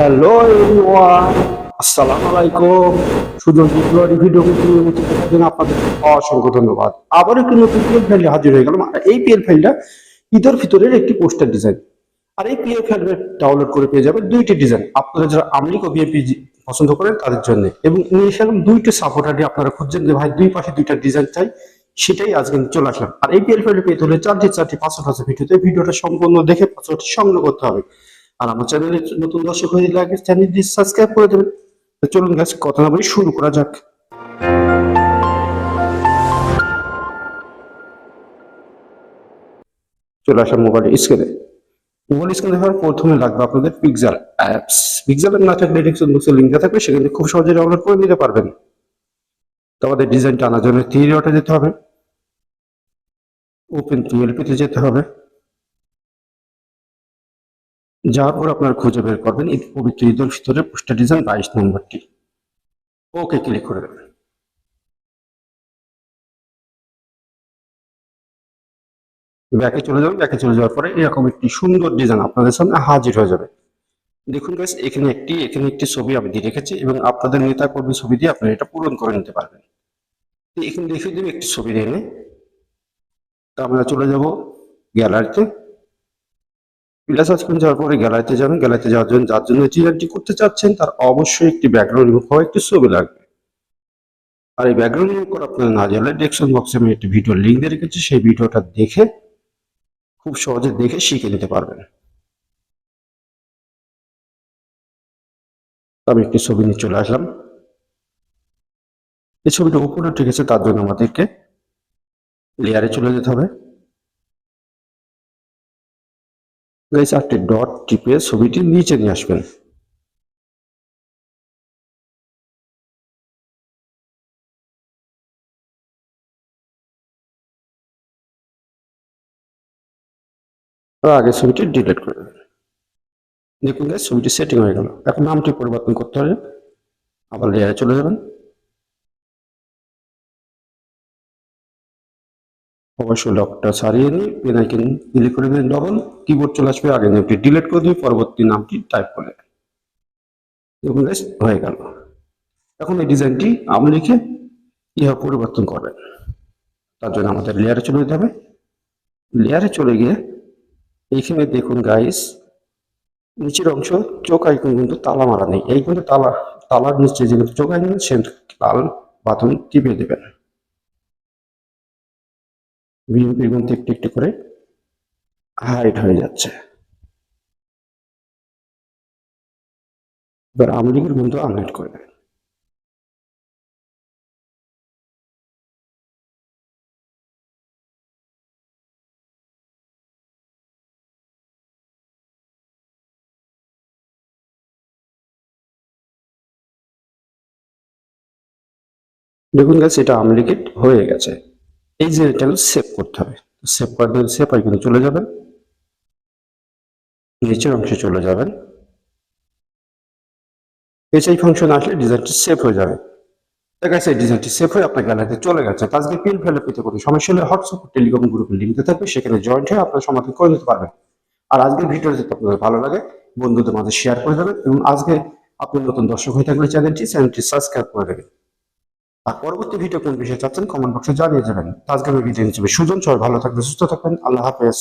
Hello everyone আসসালামু আলাইকুম সুজন বিপ্লবী ভিডিও আপনাদের অসংখ্য ধন্যবাদ আবার একটি নতুন পিএল ফাইলে হাজির হয়ে গেলাম এই পিএল ফাইলটা ঈদের ভিতরের একটি পোস্টার ডিজাইন আর এই পিএল ফাইল ডাউনলোড করে পেয়ে যাবেন দুইটি ডিজাইন আপনারা যারা আমলিক বিএপি পছন্দ করেন তাদের জন্য এবং এসে দুইটি সাপোর্টার দিয়ে আপনারা খুঁজছেন যে ভাই দুই পাশে দুইটা ডিজাইন চাই সেটাই আজকে চলে আসলাম আর এই পিএল ফাইলে পেতে হলে চারটি চারটি পাঁচশো পাঁচশো ভিডিওতে ভিডিওটা সম্পূর্ণ দেখে পাঁচশোটি সংগ্রহ করতে হবে আর আমার চ্যানেলে নতুন দর্শক হয়ে লাগে চ্যানেলটি সাবস্ক্রাইব করে দেবেন। চলুন গাছ কথা না বলি শুরু করা যাক। চলে আসা মোবাইল স্ক্রিনে মোবাইল স্ক্রিনে দেখার প্রথমে লাগবে আপনাদের পিক্সেল অ্যাপস পিক্সেলের না থাকলে ডিসক্রিপশন বক্সে থাকবে, সেখানে খুব সহজে ডাউনলোড করে নিতে পারবেন। তো আমাদের ডিজাইনটা আনার জন্য থ্রি ডটে যেতে হবে। ওপেন টুয়েলভিতে যেতে হবে। যাওয়ার পর আপনার খুঁজে বের করবেন এই পবিত্র ঈদ উল ফিতরের পোস্টার ডিজাইন বাইশ নম্বরটি। ওকে, ক্লিক করে দেবেন। ব্যাকে চলে যাবেন, ব্যাকে চলে যাওয়ার পরে এরকম একটি সুন্দর ডিজাইন আপনাদের সামনে হাজির হয়ে যাবে। দেখুন গাইস এখানে একটি এখানে একটি ছবি আমি দিয়ে রেখেছি এবং আপনাদের নেতা কর্মী ছবি দিয়ে আপনারা এটা পূরণ করে নিতে পারবেন। এখানে দেখিয়ে দেবে একটি ছবি এনে তো আমরা চলে যাব গ্যালারিতে। প্লাস আজকে যাওয়ার পরে গ্যালারিতে যাবেন। গ্যালারিতে যাওয়ার জন্য যার জন্য ডিজাইনটি করতে চাচ্ছেন, তার অবশ্যই একটি ব্যাকগ্রাউন্ড রিমুভ হওয়া একটি ছবি লাগবে। আর এই ব্যাকগ্রাউন্ড রিমুভ করা আপনার না জানলে ডেসক্রিপশন বক্সে আমি একটি ভিডিও লিঙ্ক দিয়ে রেখেছি। সেই ভিডিওটা দেখে, খুব সহজে দেখে শিখে নিতে পারবেন। আমি একটি ছবি নিয়ে চলে আসলাম। এই ছবিটা উপরে ঠিক আছে তার জন্য আমাদেরকে লেয়ারে চলে যেতে হবে। এই চারটি ডট টিপে ছবিটি নিচে নিয়ে আসবেন। আগে ছবিটি ডিলিট করে দেবেন। দেখুন গাইস ছবিটি সেটিং হয়ে গেল। এখন নামটি পরিবর্তন করতে হবে। আবার লেয়ারে চলে যাবেন। অবশ্যই লকটা সারিয়ে নিয়ে পেন আইকন ক্লিক করে দিন ডবল কিবোর্ড চলে আসবে, আগে নামটি ডিলিট করে দিয়ে পরবর্তী নামটি টাইপ করে দেখুন হয়ে গেল। এখন এই ডিজাইনটি আপনি লিখে ইহা পরিবর্তন করবেন। তার জন্য আমাদের লেয়ারে চলে যেতে হবে। লেয়ারে চলে গিয়ে এইখানে দেখুন গাইস নিচের অংশ চোখ আইকন কিন্তু তালা মারা নেই। এই কিন্তু তালা, তালার নিচে যে চোখ আইকন সে লাল বাটন টিপে দেবেন। কিন্তু একটু একটু করে হাইট হয়ে যাচ্ছে। এবার আমলিগের কিন্তু আনহাইট করে দেবেন দেখুন গাছ এটা আমলিগেট হয়ে গেছে। এই যে এটা সেভ করতে হবে। সেভ করার জন্য সেভ আইকনে চলে যাবেন নিচের অংশে চলে যাবেন এই ফাংশন আসলে ডিজাইনটি সেভ হয়ে যাবে। দেখা যাচ্ছে ডিজাইনটি সেভ হয়ে আপনার গ্যালারিতে চলে গেছে। আজকে পিন ফেলে পেতে কোনো সমস্যা হলে হোয়াটসঅ্যাপ টেলিকম গ্রুপে লিঙ্ক থাকবে। সেখানে জয়েন্ট হয়ে আপনার সমাধান করে নিতে পারবেন। আর আজকের ভিডিও যদি আপনাদের ভালো লাগে, বন্ধুদের মাঝে শেয়ার করে দেবেন। এবং আজকে আপনি নতুন দর্শক হয়ে থাকলে চ্যানেলটি চ্যানেলটি সাবস্ক্রাইব করে দেবেন। আর পরবর্তী ভিডিও কোন বিষয়ে চাচ্ছেন কমেন্ট বক্সে জানিয়ে যাবেন। আজকের আজকে আমি হিসেবে সুজন সবাই ভালো থাকবেন, সুস্থ থাকবেন। আল্লাহ হাফেজ।